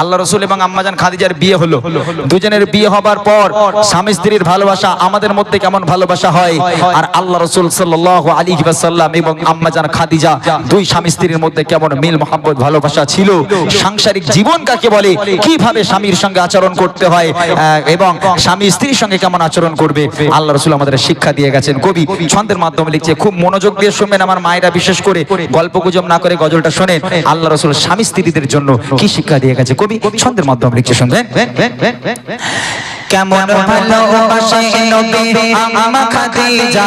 আল্লাহ রসুল এবং আম্মাজান খাদিজার বিয়ে হলো। দুজনের বিয়ে হবার পর স্বামী স্ত্রীর ভালোবাসা আমাদের মধ্যে কেমন ভালোবাসা হয়? আর আল্লাহ রসুল সাল্লাহ আলী সাল্লাম এবং আম্মাজান খাদিজা দুই স্বামী স্ত্রীর মধ্যে কেমন মিল মোহাম্মত ভালোবাসা ছিল? সাংসারিক জীবন কাকে বলে? কীভাবে স্বামীর সঙ্গে আচরণ করতে হয়? এবং স্বামী স্ত্রীর সঙ্গে কেমন আচরণ করবে? আল্লাহ রসুল আমাদের শিক্ষা দিয়ে গেছেন। কবি ছন্দের মাধ্যমে লিখছে, খুব মনোযোগ দিয়ে শুনবেন আমার মায়েরা, বিশেষ করে গল্প গুজব না করে গজলটা শোনেন। আল্লাহ রসুল স্বামী স্ত্রীদের জন্য কি শিক্ষা দিয়ে গেছে? কবি ছন্দের মাধ্যমে লিখছে শুনবেন কেমন ভালোবাসে আমা খাদিজা।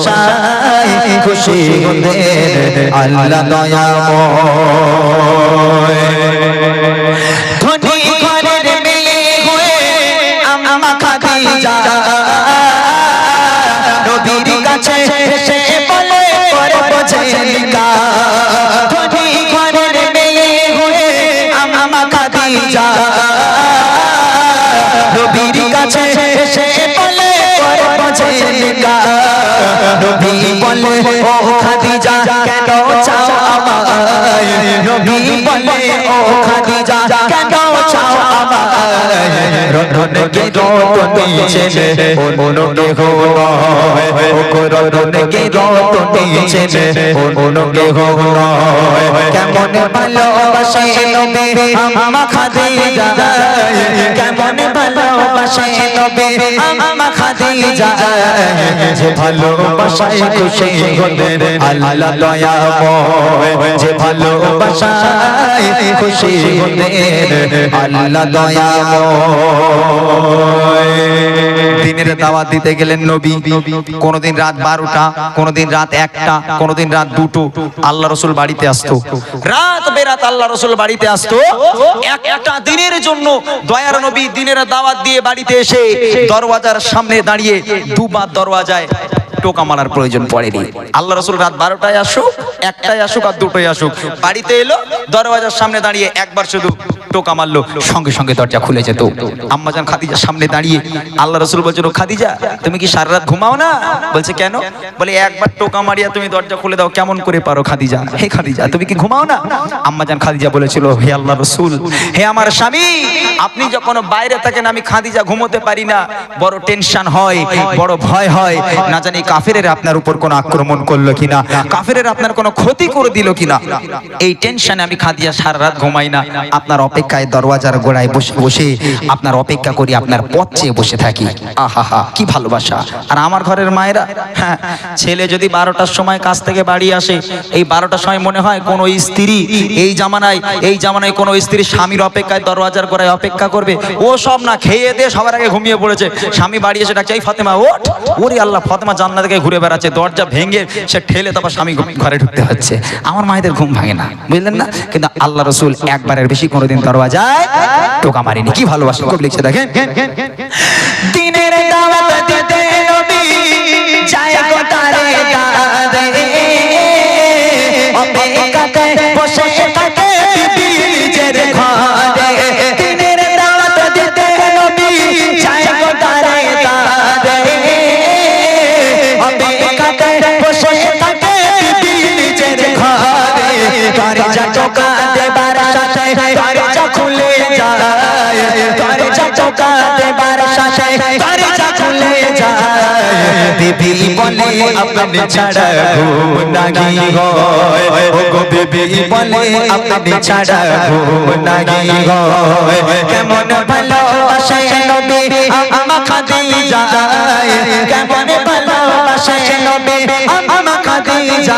ভালোবাসায় খুশি আল্লাহ দয়াময়। খাদিজা কেন চাও আমায়? রনকে রতন নিচে মনকে হো নয় ও রনকে নিচে মনকে হো কেমন ভালোবাসে নবী আমা খাদিজা কেমন ভালোবাসে নবী আমা খাদিজা যে ভালোবাসায় খুশি হলেন আল্লাহ দয়াময় যে ভালোবাসায় খুশি হলেন আল্লাহ দয়াময় দিনের দাওয়াত দিতে গেলেন নবী। কোনদিন রাত বারোটা, কোনদিন রাত একটা, কোনদিন রাত দুটো। আল্লাহ রসুল বাড়িতে আসতো। রাত বেরাত আল্লাহ রসুল বাড়িতে আসতো। একটা দিনের জন্য দয়ার নবী দিনের দাওয়াত দিয়ে বাড়িতে এসে দরওয়াজার সামনে দাঁড়িয়ে দুবার দরওয়াজায় টোকা মারার প্রয়োজন পড়েনি। আল্লাহ রসুল রাত বারোটায় আসুক একটাই আসুক আর দুটোই আসুক। বাড়িতে এলো, দরওয়াজার সামনে দাঁড়িয়ে একবার শুধু টোকা মারলো সঙ্গে সঙ্গে দরজা খুলে যেত। আম্মাজান খাদিজার সামনে দাঁড়িয়ে আল্লাহ রসুল বলছিল, খাদিজা, তুমি কি সারা রাত ঘুমাও না? বলছে, কেন? বলে, একবার টোকা মারিয়া তুমি দরজা খুলে দাও, কেমন করে পারো খাদিজা? হে খাদিজা, তুমি কি ঘুমাও না? আম্মাজান খাদিজা বলেছিল, হে আল্লাহ রসুল, হে আমার স্বামী, আপনি যখন বাইরে থাকেন, আমি খাদিজা ঘুমোতে পারি না। বড় টেনশন হয়, বড় ভয় হয়। না জানি কাফেরের আপনার উপর কোনো আক্রমণ করল কিনা। কাফেরের আপনার কোনো ক্ষতি করে দিল কিনা। এই টেনশনে আমি খাদিজা সারা রাত ঘুমাই না। আপনার অপেক্ষায় দরওয়াজার গোড়ায় বসে বসে আপনার অপেক্ষা করি, আপনার পথ চেয়ে বসে থাকি। আহা কি ভালোবাসা। আর আমার ঘরের মায়েরা হ্যাঁ ছেলে যদি বারোটার সময় কাজ থেকে বাড়ি আসে, এই বারোটার সময় মনে হয় কোনো স্ত্রী এই জামানায় এই জামানায় কোনো স্ত্রী স্বামীর অপেক্ষায় দরওয়াজার গোড়ায় অপেক্ষা করবে। ও সব না খেয়ে দিয়ে সবার আগে ঘুমিয়ে পড়েছে। স্বামী বাড়ি এসে ডাকছে, এই ফাতেমা, ওঠ। ওরে আল্লাহ, ফাতেমা জান্নাত থেকে ঘুরে বেড়াচ্ছে, দরজা ভেঙে সে ঠেলে তারপর স্বামী ঘরে ঢুকতে হচ্ছে। আমার মায়েদের ঘুম ভাঙে না, বুঝলেন না? কিন্তু আল্লাহ রসুল একবারের বেশি কোনোদিন দরওয়াজায় টোকা মারিনি। কি ভালোবাসা খুব লিখছে দেখেন। দিনের দাওয়াত দিতে নবী যায় গোটারে টোকা দেবার সাথে দরজা খুলে যায়। বিবি বলে আপনি ছাড়া ঘুম হয়। ও গো বিবি বলে আপনি ছাড়া ঘুম হয়। কেমন ভালোবাসে নবী আমা খাদিজা কেমন ভালোবাসে নবী আমা খাদিজা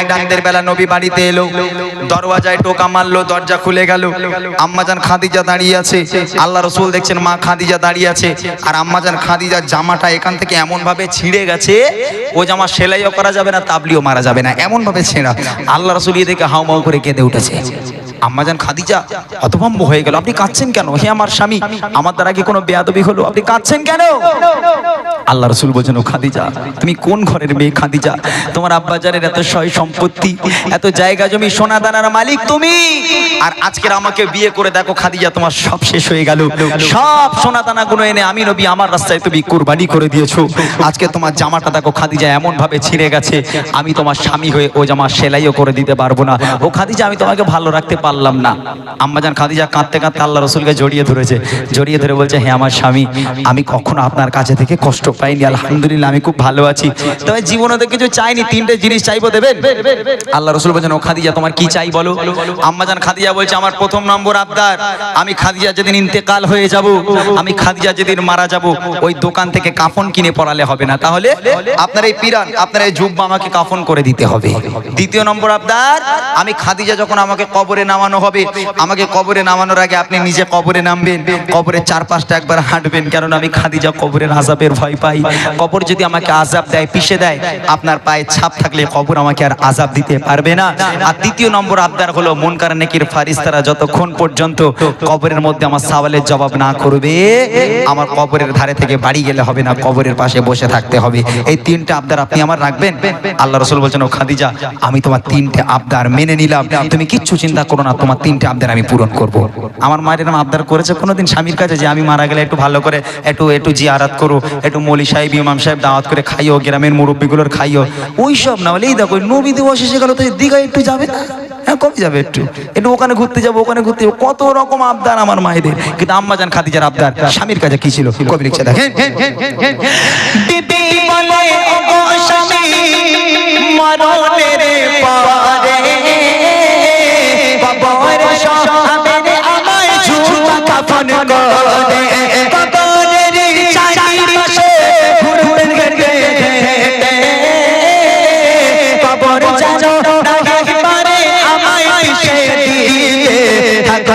একদিন রাতের বেলা নবী বাড়িতে এলো, দরওয়াজায় টোকা মারলো, দরজা খুলে গেল। আম্মাজান খাদিজা দাঁড়িয়ে আছে। আল্লাহ রসুল দেখছেন মা খাদিজা দাঁড়িয়ে আছে। আর আম্মাজান খাদিজার জামাটা এখান থেকে এমন ভাবে ছিঁড়ে গেছে, ও জামা সেলাইও করা যাবে না, তাবলিও মারা যাবে না এমন ভাবে ছেঁড়া। আল্লাহ রসুল ইয়ে দেখে হাউ মাউ করে কেঁদে উঠেছে। আম্মাজান খাদিজা, হতভম্ব হয়ে গেল। আপনি কাঁদছেন কেন? হে আমার স্বামী, আমার দ্বারা কি কোনো বেয়াদবি হলো? আপনি কাঁদছেন কেন? আল্লাহ রসুল ও খাদিজা, তুমি কোন ঘরের মেয়ে খাদিজা? তোমার আব্বাজারের এত সয় সম্পত্তি, এত জায়গা জমি সোনা দানার মালিক তুমি? আর আজকের আমাকে বিয়ে করে দেখো, খাদিজা, তোমার সব শেষ হয়ে গেল। সব সোনা দানা গুলো এনে আমি নবী, আমার রাস্তায় তুমি কুরবানি করে দিয়েছ। আজকে তোমার জামাটা দেখো, খাদিজা এমন ভাবে ছিঁড়ে গেছে। আমি তোমার স্বামী হয়ে ও জামা সেলাইও করে দিতে পারব না। ও খাদিজা, আমি তোমাকে ভালো রাখতে পারলাম না। আম্মাজান খাদিজা কাঁদতে কাঁদতে আল্লাহ রসুলকে জড়িয়ে ধরেছে। জড়িয়ে ধরে বলছে হ্যাঁ আমার স্বামী, আমি কখনো আপনার কাছে থেকে কষ্ট পাইনি। আলহামদুলিল্লাহ, আমি খুব ভালো আছি। তবে জীবনে তো কিছু চাইনি, তিনটে জিনিস চাইব, দেবেন? আল্লাহ রসুল বলছেন, ও খাদিজা, তোমার কি চাই বলো? আম্মাজান খাদিজা বলছে, আমার প্রথম নম্বর আবদার, আমি খাদিজা যেদিন ইন্তেকাল হয়ে যাব, আমি খাদিজা যেদিন মারা যাব, ওই দোকান থেকে কাফন কিনে পড়ালে হবে না। তাহলে আপনার এই পিরান, আপনার এই জুব্বা আমাকে কাফন করে দিতে হবে। দ্বিতীয় নম্বর আবদার, আমি খাদিজা যখন আমাকে কবরে নামানো হবে। আমাকে কবরে নামানোর আগে আপনি নিজে কবরে নামবেন। কবরের চার পাঁচটা একবার হাঁটবেন কারণ আমি খাদিজা কবরের আজাবের ভয় পাই। কবর যদি আমাকে আজাব দেয়, পিষে দেয়, আপনার পায়ে ছাপ থাকলে কবর আমাকে আর আজাব দিতে পারবে না। আর দ্বিতীয় নম্বর আবদার হলো মন কার নেকির ফারিস্তারা যতক্ষণ পর্যন্ত কবরের মধ্যে আমার সওয়ালের জবাব না করবে, আমার কবরের ধারে থেকে বাড়ি গেলে হবে না, কবরের পাশে বসে থাকতে হবে। এই তিনটা আবদার আপনি আমার রাখবেন? আল্লাহ রসুল বলছেন, ও খাদিজা, আমি তোমার তিনটে আবদার মেনে নিলাম। তুমি কিচ্ছু চিন্তা করো না তোমার তিনটে আবদার আমি পূরণ করব। আমার মায়ের এরকম আবদার করেছে কোনোদিন স্বামীর কাছে যে আমি মারা গেলে একটু ভালো করে একটু একটু জি আরাত করো, একটু মলি সাহেব, ইমাম সাহেব দাওয়াত করে খাইও, গ্রামের মুরব্বীগুলোর খাইও। ওই সব না, বলে এই দেখো, নবী দিবস এসে গেল, তো দীঘায় একটু যাবে না? হ্যাঁ কবে যাবে একটু? একটু ওখানে ঘুরতে যাব, ওখানে ঘুরতে যাব। কত রকম আবদার আমার মায়েদের। কিন্তু আম্মা জান খাদিজার আবদার স্বামীর কাছে কি ছিল? কবি লিখছে দেখেন। মরণের পরে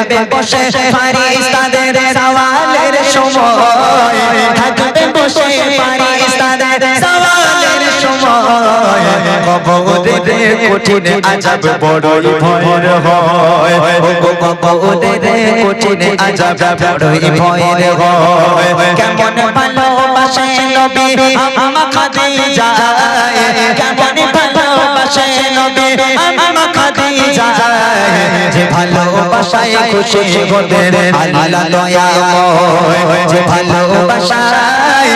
থাকবে বসে ফারিস্তাদের সওয়ালের সময়। থাকবে বসে ফারিস্তাদের সওয়ালের সময়। কবরের কঠিন আজাব বড়ই ভয়ের হয়। ও কবরের কঠিন আজাব বড়ই ভয়ের হয়। কেমন ভালোবাসে নবী, আমা খাদিজা। কেমন ভালোবাসে নবী, আমা খাদিজা। যে ভালোবাসায় খুশি হতেন আল্লাহ দয়াময়। যে ভালোবাসায়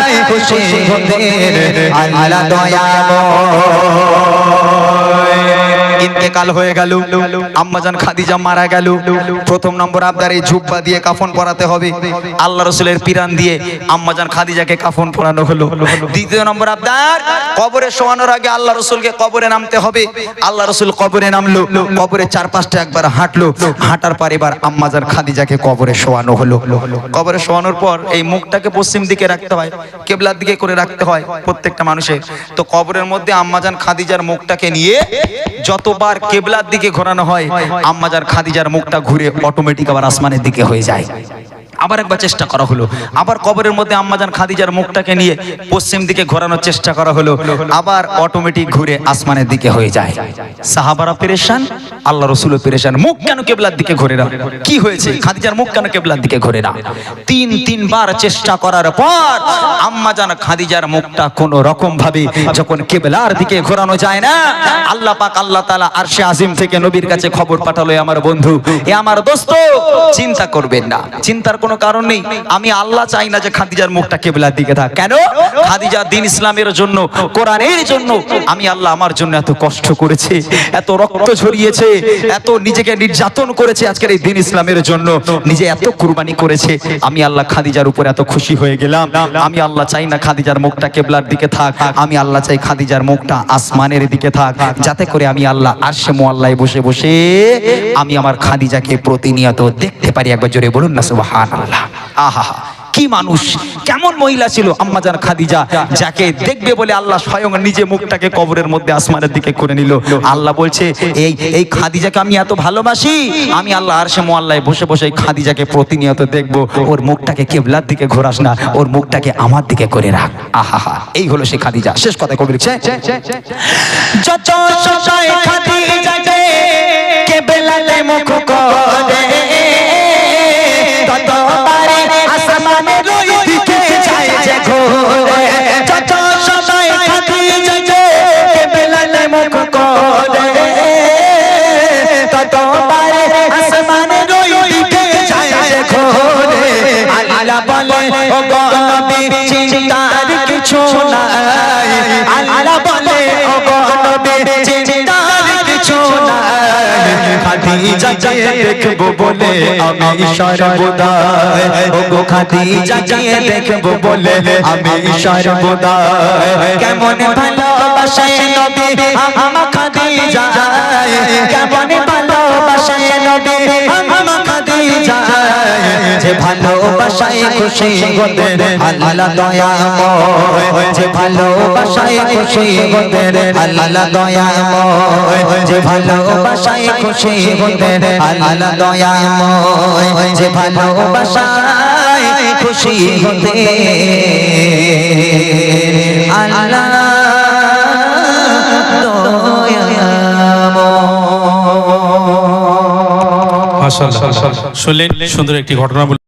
ইন্তেকাল হয়ে গেল। আম্মাজান খাদিজা মারা গেল। প্রথম নম্বর আবদার এই ঝুব্বা দিয়ে কাফন পরাতে হবে। আল্লাহ রসুলের পিরান দিয়ে আম্মাজান খাদিজাকে কাফন পরানো হলো। দ্বিতীয় নম্বর আবদার, কবরে শোয়ানোর আগে আল্লাহ রসুলকে কবরে নামতে হবে। আল্লাহ রসুল কবরে নামলো, কবরে চার পাঁচটা একবার হাঁটলো। হাঁটার পর এবার আম্মাজান খাদিজাকে কবরে শোয়ানো হলো। কবরে শোয়ানোর পর এই মুখটাকে পশ্চিম দিকে রাখতে হয়, কেবলার দিকে করে রাখতে হয় প্রত্যেকটা মানুষের। তো কবরের মধ্যে আম্মাজান খাদিজার মুখটাকে নিয়ে যতবার কেবলার দিকে ঘোরানো হয় আম্মাজার খাদিজার মুখটা ঘুরে অটোমেটিক আবার আসমানের দিকে হয়ে যায়। আবার একবার চেষ্টা করা হলো। আবার কবরের মধ্যে আম্মাজান খাদিজার মুখটাকে নিয়ে পশ্চিম দিকে ঘোরানোর চেষ্টা করা হলো। আবার অটোমেটিক ঘুরে আসমানের দিকে হয়ে যায়। সাহাবারা পেরেশান, আল্লাহ রসুল পেরেশান। মুখ কেন কেবলার দিকে ঘুরে না? কি হয়েছে? খাদিজার মুখ কেন কেবলার দিকে ঘুরে না? তিন, তিনবার চেষ্টা করার পর আম্মাজান খাদিজার মুখটা কোন রকম ভাবে যখন কেবলার দিকে ঘোরানো যায় না, আল্লাহ পাক আল্লাহ তাআলা আরশে আজিম থেকে নবীর কাছে খবর পাঠালো আমার বন্ধু, এ আমার দোস্ত, চিন্তা করবেন না। চিন্তার কোনো কারণ নেই। আমি আল্লাহ চাই না যে খাদিজার মুখটা কেবলার দিকে থাক। কেন? খাদিজা দিন ইসলামের জন্য, কোরআনের জন্য। আমি আল্লাহ আমার জন্য এত কষ্ট করেছে, এত রক্ত ঝরিয়েছে, এত নিজেকে নির্যাতন করেছে আজকের এই দিন ইসলামের জন্য। নিজে এত কুরবানি করেছে, আমি আল্লাহ খাদিজার উপর এত খুশি হয়ে গেলাম। আমি আল্লাহ চাই না খাদিজার মুখটা কেবলার দিকে থাক। আমি আল্লাহ চাই খাদিজার মুখটা আসমানের দিকে থাক। যাতে করে আমি আল্লাহ আরশে মোয়াল্লায় বসে বসে আমি আমার খাদিজাকে প্রতিনিয়ত দেখতে পারি। একবার জোরে বলুন না সুবহানাল্লাহ আহা, কি মানুষ, কেমন মহিলা ছিল আম্মাজান খাদিজা, যাকে দেখবে বলে আল্লাহ স্বয়ং নিজে মুখটাকে কবরের মধ্যে আসমানের দিকে করে নিল। আল্লাহ বলছে, এই এই খাদিজাকে আমি এত ভালোবাসি, আমি আল্লাহ আরশে মোয়াল্লায় বসে বসে এই খাদিজাকে প্রতিনিয়ত দেখব। ওর মুখটাকে কেবলার দিকে ঘোরাস না, ওর মুখটাকে আমার দিকে করে রাখ। আহা এই হলো সে খাদিজা। শেষ কথা কবি লিখছে। খাদিজাকে কেবলাতে মুখ করে ততবারে আসমানের ওই দিকে যায় যে ঘোরে আল্লাহ বলে ও খাদিজা যে দেখব বলে আমি সর্বদা ও গো খাদিজা যে দেখব বলে আমি সর্বদা কেমন ভালোবাসে নবী আমা খাদিজা কেমন ভালোবাসে নবী আমা যে ভালোবাসায় খুশি গোদের আল্লাহ দয়াময় যে ভালোবাসায় খুশি গোদের আল্লাহ দয়াময় যে ভালোবাসায় খুশি গোদের আল্লাহ দয়াময় যে ভালোবাসায় খুশি হতে আল্লাহ দয়াময় মাশাআল্লাহ। শুনলেন? সুন্দর একটি ঘটনা